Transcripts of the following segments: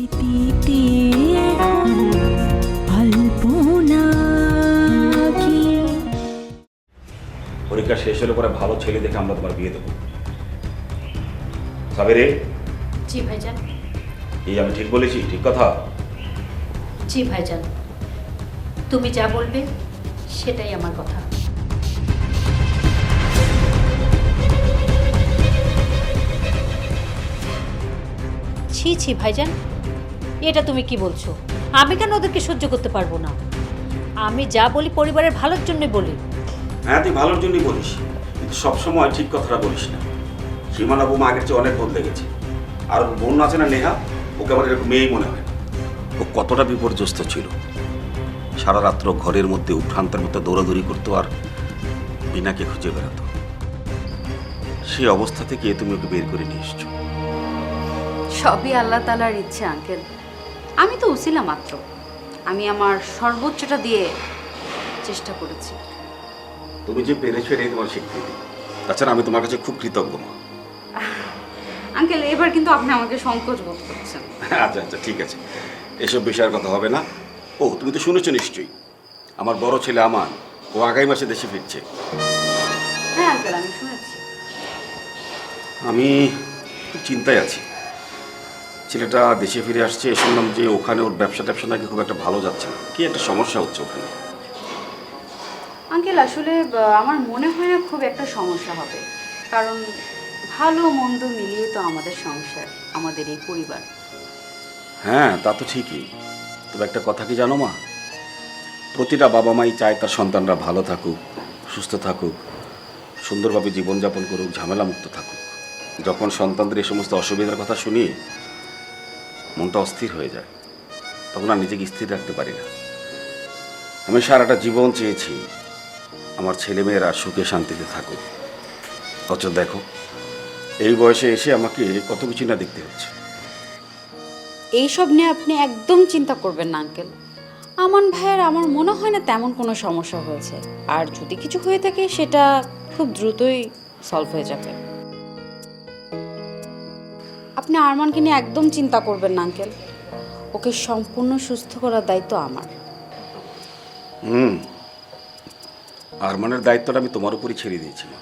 স্মৃতিতে পরীক্ষা শেষ হলে পরে ভালো ছেলে দেখে আমরা তোমার বিয়ে দেবো। সাবেরে জি ভাইজান। এই আমি ঠিক বলেছি ঠিক কথা? জি ভাইজান। তুমি যা বলবে সেটাই আমার কথা। ছি ছি ভাইজান। এটা তুমি কি বলছো? আমি কেন ওদেরকে সহ্য করতে পারব না? আমি যা বলি পরিবারের ভালোর জন্য বলি। হ্যাঁ তুই ভালোর জন্যই বলিস। কিন্তু সবসময় ঠিক কথাটা বলিস না। সীমানা বৌমা আগের চেয়ে অনেক বদলে গেছে। আর ওর বোন আছে না নেহা ওকে আমার এরকম মেয়েই মনে হয় ও কতটা বিপর্যস্ত ছিল। সারা রাত্র ঘরের মধ্যে উঠ্রান্তের মধ্যে দৌড়াদৌড়ি করতো আর বিনাকে খুঁজে বেড়াতো। সেই অবস্থা থেকে তুমি ওকে বের করে নিয়ে এসছো। সবই আল্লাহ তালার ইচ্ছে আঙ্কেল। আমি তো উছিলাম মাত্র। আমি আমার সর্বোচ্চটা দিয়ে চেষ্টা করেছি। তুমি যে পেরেছ এটাই তোমার স্বীকৃতি। তাছাড়া আমি তোমার কাছে খুব কৃতজ্ঞ মা। আঙ্কেল এবার কিন্তু আপনি আমাকে সংকোচ বোধ করছেন। আচ্ছা আচ্ছা ঠিক আছে। এসব বিষয়ের কথা হবে না। ও তুমি তো শুনেছো নিশ্চয়ই। আমার বড় ছেলে আমান ও আগামী মাসে দেশে ফিরছে। হ্যাঁ আঙ্কেল আমি শুনেছি। আমি চিন্তায় আছি। ছেলেটা দেশে ফিরে আসছে শুনলাম যে ওখানে ওর ব্যবসা ট্যাবসা নাকি খুব একটা ভালো যাচ্ছে না। কি একটা সমস্যা হচ্ছে ওখানে? আঙ্কেল আসলে আমার মনে হয় না খুব একটা সমস্যা হবে। কারণ ভালো মন্দ মিলিয়ে তো আমাদের সংসার আমাদের এই পরিবার। হ্যাঁ তা তো ঠিকই। তবে একটা কথা কি জানো মা? প্রতিটা বাবা মাই চায় তার সন্তানরা ভালো থাকুক সুস্থ থাকুক সুন্দরভাবে জীবনযাপন করুক ঝামেলামুক্ত থাকুক। যখন সন্তানদের এই সমস্ত অসুবিধার কথা শুনি মনটা অস্থির হয়ে যায়। তখন আর নিজেকে স্থির রাখতে পারি না। আমি সারাটা জীবন চেয়েছি আমার ছেলেমেয়েরা সুখে শান্তিতে থাকুক। অথচ দেখো, এই বয়সে এসে আমাকে কত কিছু না দেখতে হচ্ছে। এইসব নিয়ে আপনি একদম চিন্তা করবেন না, আঙ্কেল। আমান ভাইয়ের আমার মনে হয় না তেমন কোনো সমস্যা হয়েছে। আর যদি কিছু হয়ে থাকে, সেটা খুব দ্রুতই সলভ হয়ে যাবে। আপনি আরমানকে নিয়ে একদম চিন্তা করবেন না আঙ্কেল। ওকে সম্পূর্ণ সুস্থ করার দায়িত্ব আমার। হুম। আরমানের দায়িত্বটা আমি তোমার উপরই ছেড়ে দিয়েছি মা।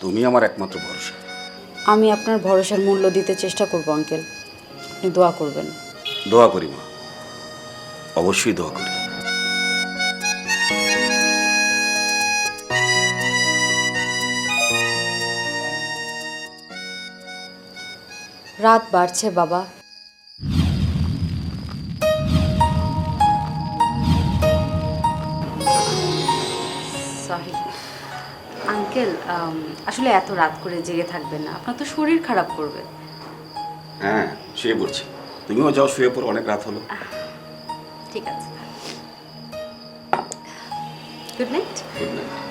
তুমি আমার একমাত্র ভরসা। আমি আপনার ভরসার মূল্য দিতে চেষ্টা করব আঙ্কেল। আপনি দোয়া করবেন। দোয়া করি মা। অবশ্যই দোয়া করি। রাত বাড়ছে বাবা। সরি। আঙ্কেল আসলে এত রাত করে জেগে থাকবেন না। আপনার তো শরীর খারাপ করবে। হ্যাঁ শুয়ে পড়ছি। তুমিও যাও শুয়ে পড়ো অনেক রাত হলো। ঠিক আছে। Good night. Good night.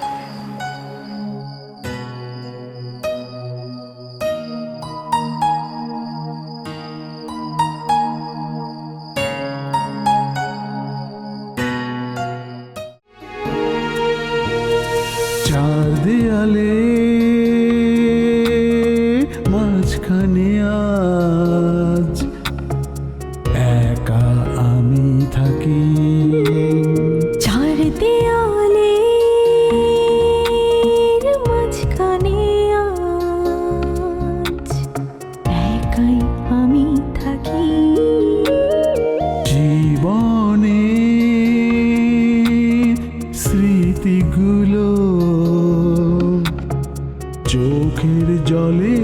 চোখের জলে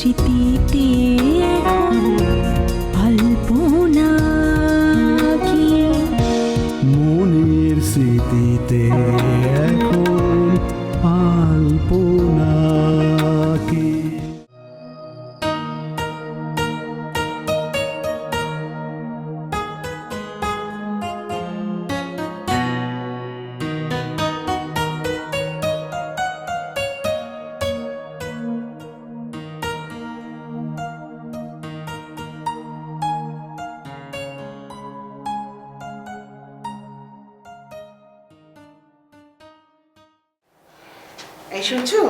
স্মৃতিতে কল্পনা কি? মনের স্মৃতিতে এই শুনছো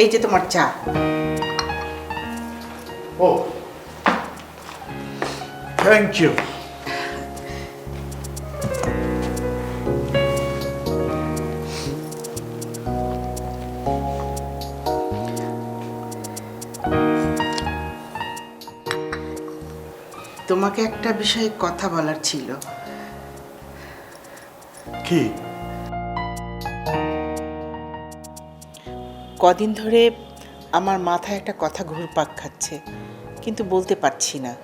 এই যে তোমার চা। ও। থ্যাংক ইউ তোমাকে একটা বিষয়ে কথা বলার ছিল। কি? কদিন ধরে আমার মাথায় একটা কথা ঘুরপাক খাচ্ছে কিন্তু বলতে পারছি না।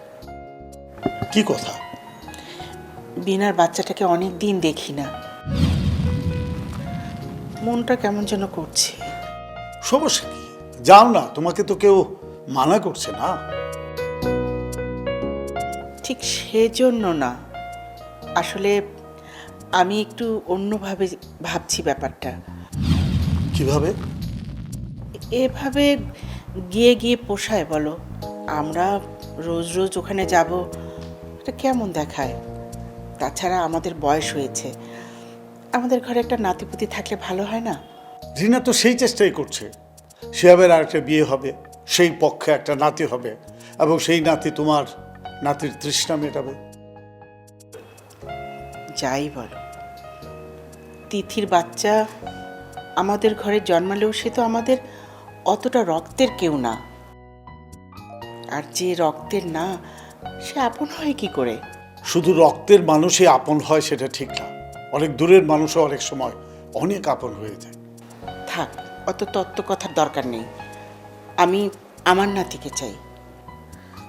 কি কথা? বিনার বাচ্চাটাকে অনেক দিন দেখি না। মনটা কেমন যেন করছে। সমস্যা কি? যাও না তোমাকে তো কেউ মানা করছে না। ঠিক সেজন্য না। আসলে আমি একটু অন্যভাবে ভাবছি ব্যাপারটা। কীভাবে? এভাবে গিয়ে গিয়ে পোষায় বলো। আমরা রোজ রোজ ওখানে যাব এটা কেমন দেখায়? তাছাড়া আমাদের বয়স হয়েছে। আমাদের ঘরে একটা নাতিপুতি থাকলে ভালো হয় না? রিনা তো সেই চেষ্টাই করছে। শিয়াবের আর একটা বিয়ে হবে সেই পক্ষে একটা নাতি হবে এবং সেই নাতি তোমার নাতির তৃষ্ণা মেটাবে। যাই বলো। তিথির বাচ্চা আমাদের ঘরে জন্মালেও সে তো আমাদের অতটা রক্তের কেউ না। আর যে রক্তের না সে আপন হয় কি করে? শুধু রক্তের মানুষই আপন হয় সেটা ঠিক না। অনেক দূরের মানুষও অনেক সময় অনেক আপন হয়ে যায়। থাক অত তত্ত্ব কথার দরকার নেই। আমি আমার নাতিকে চাই।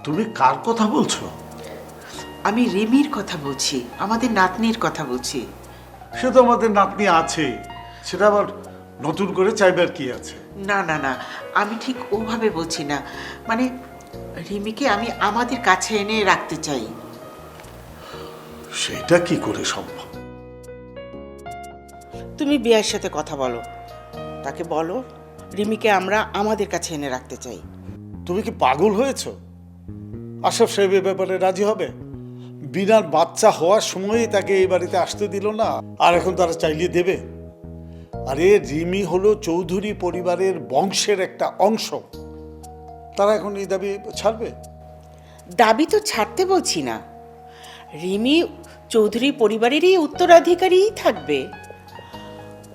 তুমি কার কথা বলছো? আমি রেমির কথা বলছি আমাদের নাতনির কথা বলছি। সে তো আমাদের নাতনি আছে সেটা আবার নতুন করে চাইবার কি আছে? না না না আমি ঠিক ওভাবে বলছি না। মানে রিমিকে আমি আমাদের কাছে এনে রাখতে চাই। সেটা কি করে সম্ভব? তুমি বিয়ের সাথে কথা বলো। তাকে বলো রিমিকে আমরা আমাদের কাছে এনে রাখতে চাই। তুমি কি পাগল হয়েছ? আশরাফ সাহেব এ ব্যাপারে রাজি হবে? বিনার বাচ্চা হওয়ার সময়ই তাকে এই বাড়িতে আসতে দিল না আর এখন তারা চাইলে দেবে। আরে রিমি হলো চৌধুরী পরিবারের বংশের একটা অংশ। তারা এখন এই দাবি ছাড়বে? দাবি তো ছাড়তে বলছি না। রিমি চৌধুরী পরিবারেরই উত্তরাধিকারীই থাকবে।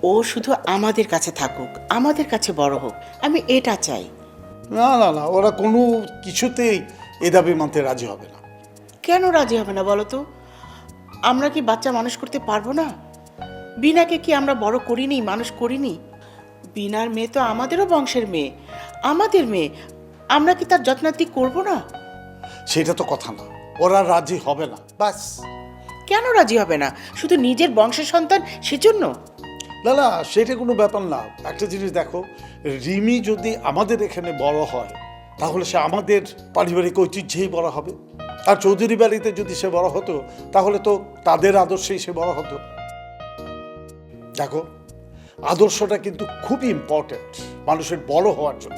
ও শুধু আমাদের কাছে থাকুক আমাদের কাছে বড় হোক আমি এটা চাই। না না না ওরা কোনো কিছুতেই এ দাবি মানতে রাজি হবে না। কেন রাজি হবে না বলো তো? আমরা কি বাচ্চা মানুষ করতে পারব না? বিনাকে কি আমরা বড় করিনি মানুষ করিনি? বিনার মেয়ে তো আমাদেরও বংশের মেয়ে আমাদের মেয়ে আমরা কি তার যত্নার্থী করব না? সেটা তো কথা না ওরা রাজি হবে না ব্যাস। কেন রাজি হবে না? শুধু নিজের বংশের সন্তান সেজন্য? না না সেটা কোনো ব্যাপার না। একটা জিনিস দেখো রিমি যদি আমাদের এখানে বড় হয় তাহলে সে আমাদের পারিবারিক ঐতিহ্যেই বড় হবে। আর চৌধুরী বাড়িতে যদি সে বড় হতো তাহলে তো তাদের আদর্শেই সে বড় হতো। দেখো আদর্শটা কিন্তু খুবই ইম্পর্ট্যান্ট মানুষের বড় হওয়ার জন্য।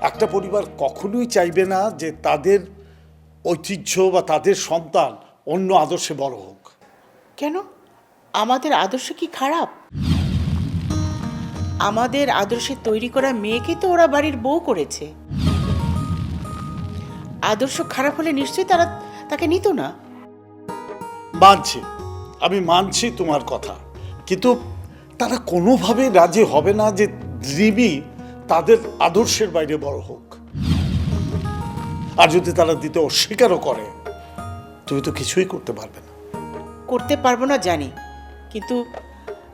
একটা পরিবার কখনোই চাইবে না যে তাদের ঐতিহ্য বা তাদের সন্তান অন্য আদর্শে বড় হোক। কেন? আমাদের আদর্শ কি খারাপ? আমাদের আদর্শে তৈরি করা মেয়েকে তো ওরা বাড়ির বউ করেছে। আদর্শ খারাপ হলে নিশ্চয়ই তারা তাকে নিত না। মানছি। আমি মানছি তোমার কথা। কিন্তু তারা কোনোভাবে রাজি হবে না যে রিমি তাদের আদর্শের বাইরে বড় হোক। আর যদি তারা দিতে অস্বীকারও করে, তুমি তো কিছুই করতে পারবে না। করতে পারব না জানি, কিন্তু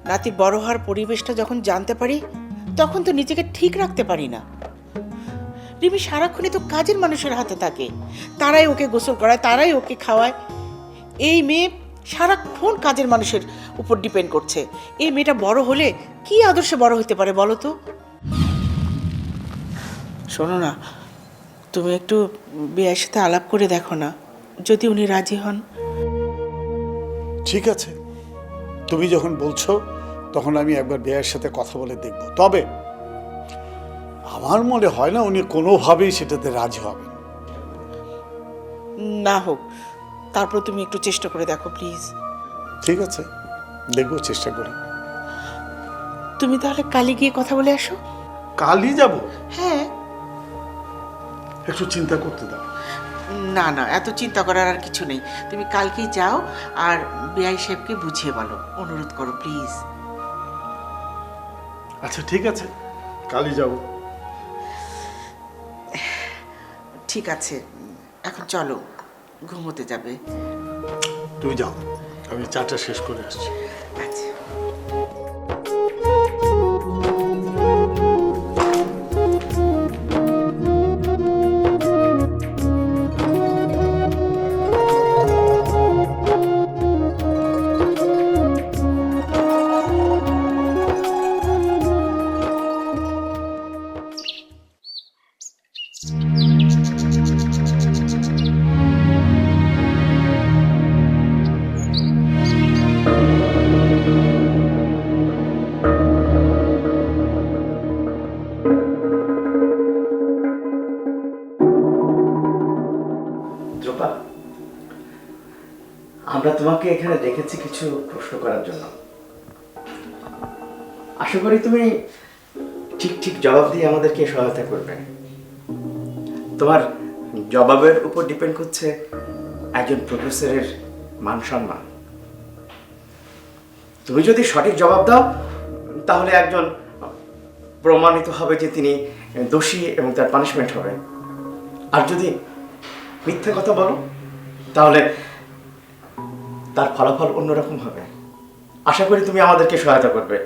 নাতির বড় হওয়ার পরিবেশটা যখন জানতে পারি, তখন তো নিজেকে ঠিক রাখতে পারি না। রিমি সারাক্ষণই তো কাজের মানুষের হাতে থাকে, তারাই ওকে গোসল করায়, তারাই ওকে খাওয়ায়। এই মেয়ে সারাক্ষণ কাজের মানুষের উপর ডিপেন্ড করছে। এই মেয়েটা বড় হলে কি আদর্শে বড় হতে পারে বলো তো? শোনো না তুমি একটু বিয়ের সাথে আলাপ করে দেখো না যদি উনি রাজি হন। ঠিক আছে তুমি যখন বলছো তখন আমি একবার বেয়ের সাথে কথা বলে দেখব। তবে আমার মনে হয় না উনি কোনোভাবেই সেটাতে রাজি হবেন। না হোক তারপর তুমি একটু চেষ্টা করে দেখো প্লিজ ঠিক আছে দেখব চেষ্টা করি। তুমি তাহলে কালি গিয়ে কথা বলে আসো। কালই যাব? হ্যাঁ। একটু চিন্তা করতে দাও। না না এত চিন্তা করার আর কিছু নেই। তুমি কালকেই যাও আর বেআই সাহেবকে বুঝিয়ে বলো। অনুরোধ করো প্লিজ আচ্ছা ঠিক আছে কালই যাব। ঠিক আছে এখন চলো। ঘুমোতে যাবে। তুমি যাও। আমি চাটা শেষ করে আসছি। আচ্ছা। আমরা তোমাকে এখানে দেখেছি কিছু প্রশ্ন করার জন্য। আশা করি তুমি ঠিক ঠিক জবাব দিয়ে আমাদেরকে সহায়তা করবে। তোমার জবাবের উপর ডিপেন্ড করছে একজন প্রফেসরের মান সম্মান। তুমি যদি সঠিক জবাব দাও, তাহলে একজন প্রমাণিত হবে যে তিনি দোষী এবং তার পানিশমেন্ট হবে। আর যদি মিথ্যে কথা বলো, তাহলে তার ফলাফল অন্যরকম হবে। আশা করি তুমি আমাদেরকে সহায়তা করবে।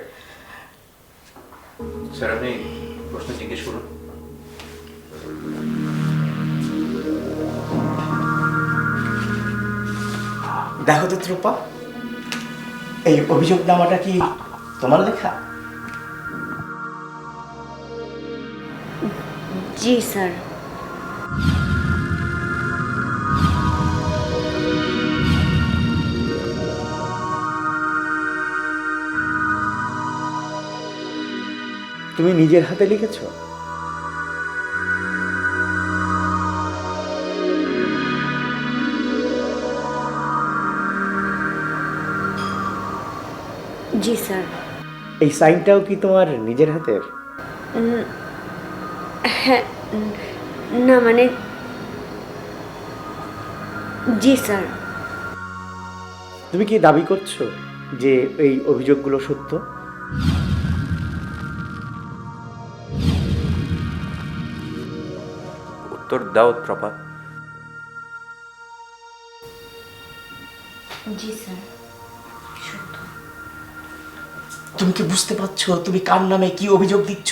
স্যার আপনি প্রশ্ন জিজ্ঞেস করুন। দেখো তো ত্রুপা এই অভিযোগ নামাটা কি তোমার লেখা? জি স্যার। তুমি নিজের হাতে লিখেছো? জি স্যার। এই সাইনটাও কি তোমার নিজের হাতের? হ্যাঁ না মানে জি স্যার। তুমি কি দাবি করছ যে এই অভিযোগগুলো সত্য? উত্তর দাও ত্রপা। জি স্যার। সত্য। তুমি কি বুঝতে পারছ? তুমি কার নামে কি অভিযোগ দিচ্ছ?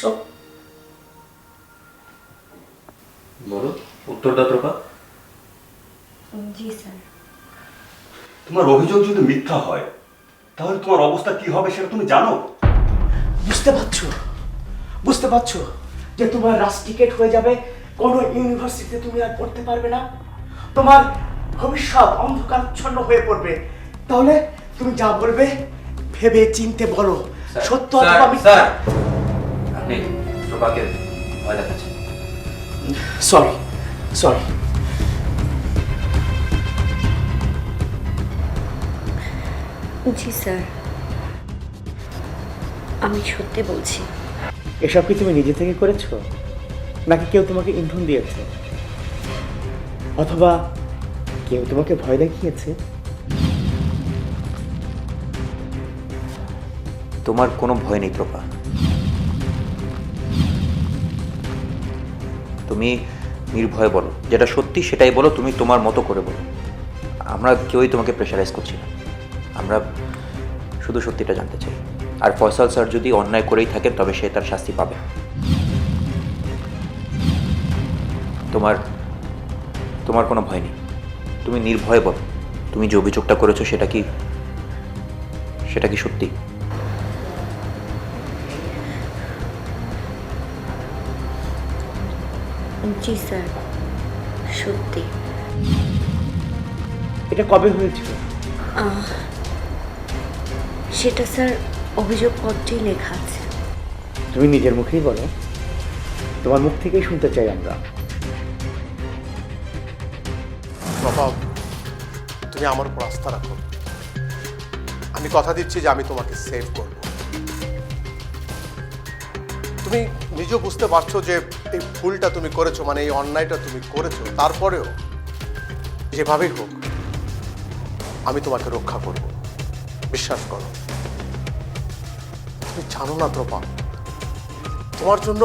বলো উত্তর দাও ত্রপা। জি স্যার। তোমার অভিযোগ যদি মিথ্যা হয় তাহলে তোমার অবস্থা কি হবে সেটা তুমি জানো? বুঝতে পারছ? বুঝতে পারছ যে তোমার রাস টিকেট হয়ে যাবে কোনো ইউনিভার্সিটিতে তুমি আর পড়তে পারবে না। তোমার ভবিষ্যৎ অন্ধকারচ্ছন্ন হয়ে পড়বে। তাহলে তুমি যা বলবে ভেবে চিনতে বলো। সত্য অথবা মিথ্যা? আপনি ত্রপাকে ভয় দেখাচ্ছেন। সরি সরি জি স্যার। আমি সত্যি বলছি। এসব কি তুমি নিজে থেকে করেছ? নাকি কেউ তোমাকে ইন্ধন দিয়েছে? অথবা কেউ তোমাকে ভয় দেখিয়েছে? তোমার কোনো ভয় নেই ত্রপা তুমি নির্ভয় বলো। যেটা সত্যি সেটাই বলো, তুমি তোমার মতো করে বলো। আমরা কেউই তোমাকে প্রেশারাইজ করছি না। আমরা শুধু সত্যিটা জানতে চাই। আর ফয়সাল স্যার যদি অন্যায় করেই থাকেন, তবে সে তার শাস্তি পাবে। তোমার তোমার কোনো ভয় নেই। তুমি নির্ভয় বলো তুমি যে অভিযোগটা করেছ সেটা কি সেটা কি সত্যি? জি স্যার সত্যি। এটা কবে হয়েছিল? সেটা স্যার অভিযোগপত্রেই লেখা আছে। তুমি নিজের মুখেই বলো। তোমার মুখ থেকেই শুনতে চাই আমরা। তুমি আমার উপর আস্থা রাখো আমি কথা দিচ্ছি যে আমি তোমাকে সেভ করব। তুমি নিজেও বুঝতে পারছ যে এই ভুলটা তুমি করেছ মানে এই অন্যায়টা তুমি করেছ, তারপরেও যেভাবেই হোক, আমি তোমাকে রক্ষা করব। বিশ্বাস করো। তুমি জানো না দ্রোপা, তোমার জন্য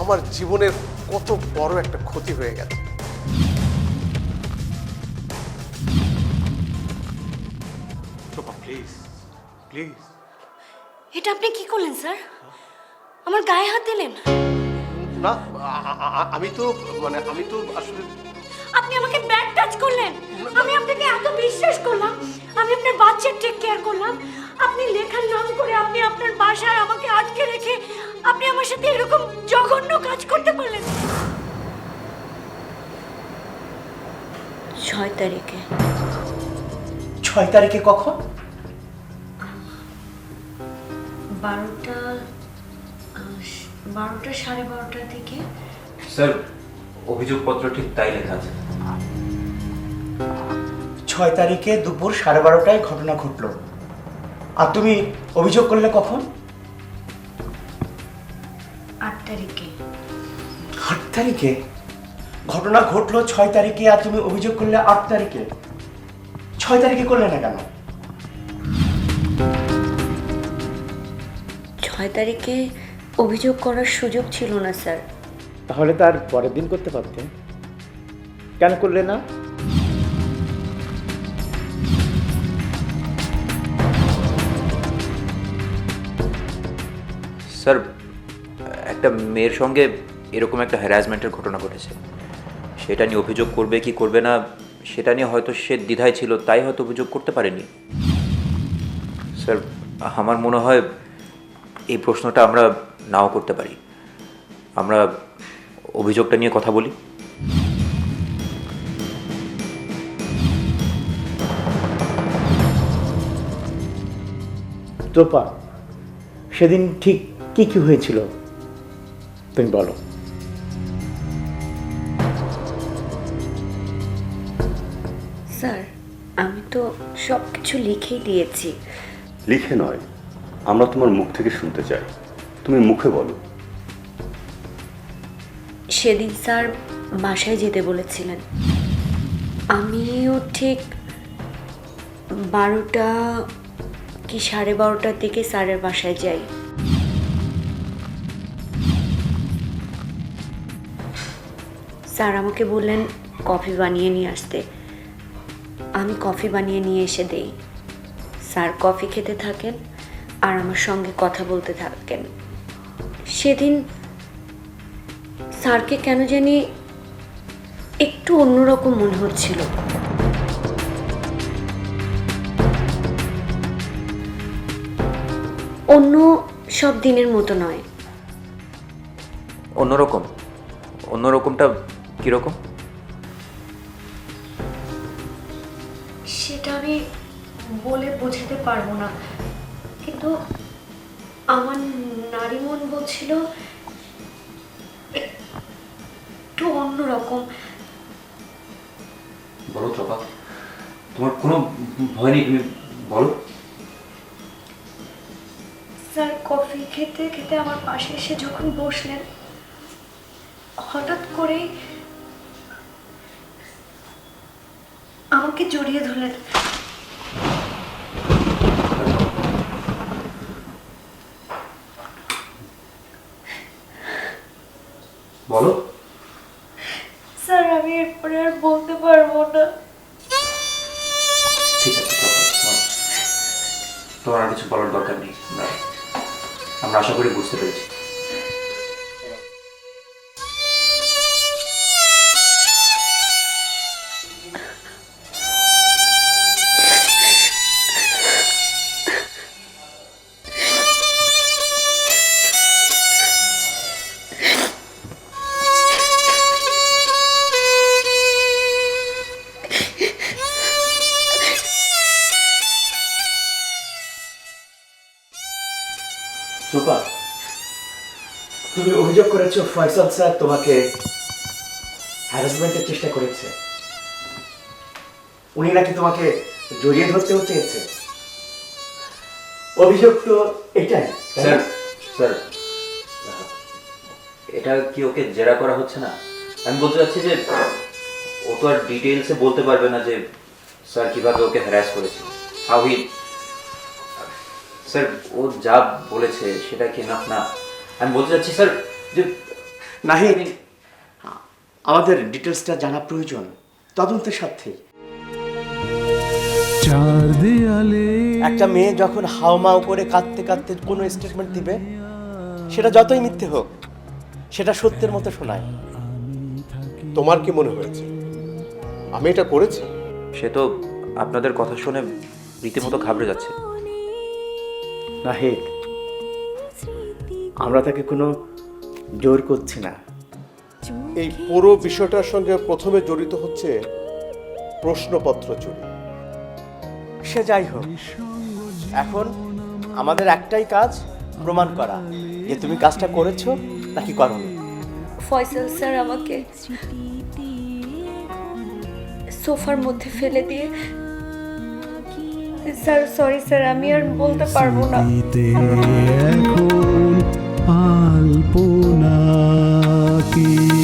আমার জীবনের কত বড় একটা ক্ষতি হয়ে গেছে। প্লিজ প্লিজ এটা আপনি কি করলেন স্যার? আমার গায়ে হাত দিলেন। না আমি তো মানে আমি তো আসলে আপনি আমাকে ব্যাড টাচ করলেন। আমি আপনাকে এত বিশ্বাস করলাম। আমি আপনার বাচ্চার টেক কেয়ার করলাম। আপনি লেখার নাম করে আপনি আপনার বাসায় আমাকে আটকে রেখে আপনি আমার সাথে এরকম জঘন্য কাজ করতে পারলেন। ছয় তারিখে। ছয় তারিখে কখন? বারোটা বারোটা সাড়ে বারোটার দিকে। স্যার অভিযোগপত্র ঠিক তাই লেখা আছে। ছয় তারিখে দুপুর সাড়ে বারোটায় ঘটনা ঘটলো। আর তুমি অভিযোগ করলে কখন? আট তারিখে। আট তারিখে? ঘটনা ঘটলো ছয় তারিখে আর তুমি অভিযোগ করলে আট তারিখে। ছয় তারিখে করলে না কেন? ছয় তারিখে অভিযোগ করার সুযোগ ছিল না স্যার। তাহলে তার পরের দিন করতে পারতে কেন করলে না? স্যার একটা মেয়ের সঙ্গে এরকম একটা হ্যারাসমেন্টের ঘটনা ঘটেছে। সেটা নিয়ে অভিযোগ করবে কি করবে না সেটা নিয়ে হয়তো সে দ্বিধায় ছিল তাই হয়তো অভিযোগ করতে পারেনি। স্যার আমার মনে হয় এই প্রশ্নটা আমরা নাও করতে পারি। আমরা অভিযোগটা নিয়ে কথা বলি। তোপা সেদিন ঠিক কি কি হয়েছিল? তুমি বলো। স্যার আমি তো সব কিছু লিখেই দিয়েছি। লিখে নয় আমরা তোমার মুখ থেকে শুনতে চাই। তুমি মুখে বলো। সেদিন স্যার বাসায় যেতে বলেছিলেন। আমিও ঠিক বারোটা কি সাড়ে বারোটার দিকে স্যারের বাসায় যাই। স্যার আমাকে বললেন কফি বানিয়ে নিয়ে আসতে। আমি কফি বানিয়ে নিয়ে এসে দেই। স্যার কফি খেতে থাকেন। আর আমার সঙ্গে কথা বলতে থাকেন। সেদিন স্যারকে কেন জানি একটু অন্যরকম মনে হচ্ছিল। অন্য সব দিনের মতো নয়। অন্যরকম? অন্যরকমটা কীরকম? সেটা আমি বলে বোঝাতে পারব না। কিন্তু আমার নারী মন বলছিল একটু অন্যরকম। বলো চপা তোমার কোনো ভয় নেই তুমি বলো। স্যার কফি খেতে খেতে আমার পাশে এসে যখন বসলেন হঠাৎ করে আমাকে জড়িয়ে ধরলেন। করেছ? ফয়সাল স্যার তোমাকে হ্যারাসমেন্টের চেষ্টা করেছে। উনি নাকি তোমাকে জড়িয়ে ধরতেও চেয়েছে। অভিযোগ তো এটাই স্যার স্যার। এটা কি ওকে জেরা করা হচ্ছে না? আমি বলতে চাচ্ছি যে ও তো আর ডিটেলসে বলতে পারবে না যে স্যার কীভাবে ওকে হ্যারাস করেছে। হাউ হি স্যার, ও যা বলেছে সেটা কি না? আমি বলতে চাচ্ছি, স্যার যে নাহিদ আমাদের ডিটেলসটা জানা প্রয়োজন। তদন্তের সাথে চার দেয়ালে একটা মেয়ে যখন হাওমাও করে কাঁদতে কাঁদতে কোনো স্টেটমেন্ট দিবে সেটা যতই মিথ্যে হোক সেটা সত্যের মতো শোনায়। তোমার কি মনে হয়েছে? আমি এটা করেছি? সে তো আপনাদের কথা শুনে রীতিমতো ঘাবড়ে যাচ্ছে। নাহিদ আমরা তাকে কোনো জোর করছি না। এই পুরো বিষয়টার সঙ্গে প্রথমে জড়িত হচ্ছে প্রশ্নপত্র চুরি। সে যাই হোক এখন আমাদের একটাই কাজ প্রমাণ করা যে তুমি কাজটা করেছ নাকি করনি ফয়সাল স্যার আমাকে সোফার মধ্যে ফেলে দিয়ে স্যার সরি স্যার আমি আর বলতে পারব না। স্মৃতিতে এখন আলপনা কি?